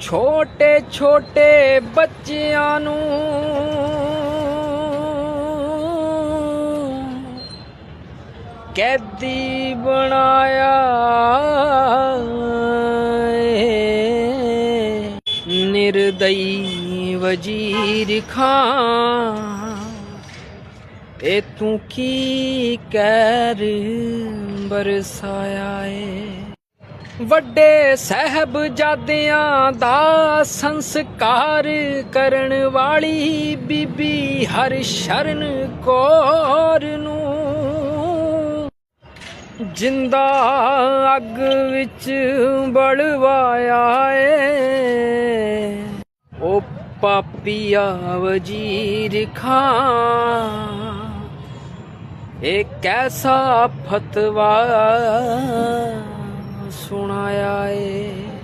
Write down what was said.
ਛੋਟੇ ਛੋਟੇ ਬੱਚਿਆਂ ਨੂੰ ਕੈਦੀ ਬਣਾਇਆ ਨਿਰਦਈ ਵਜ਼ੀਰ ਖਾਂ ਇਹ ਤੂੰ ਕੀ ਕਹਿਰ ਬਰਸਾਇਆ ਏ। ਵੱਡੇ ਸਹਿਬਜ਼ਾਦਿਆਂ ਦਾ ਸੰਸਕਾਰ ਕਰਨ ਵਾਲੀ ਬੀਬੀ ਹਰ ਸ਼ਰਨ ਕੌਰ ਨੂੰ ਜਿੰਦਾ ਅੱਗ ਵਿੱਚ ਬਲਵਾਇਆ ਏ। ਉਹ ਪਾਪੀਆ ਵਜ਼ੀਰ ਖਾਂ ਇਹ ਕੈਸਾ ਫਤਵਾ Aê.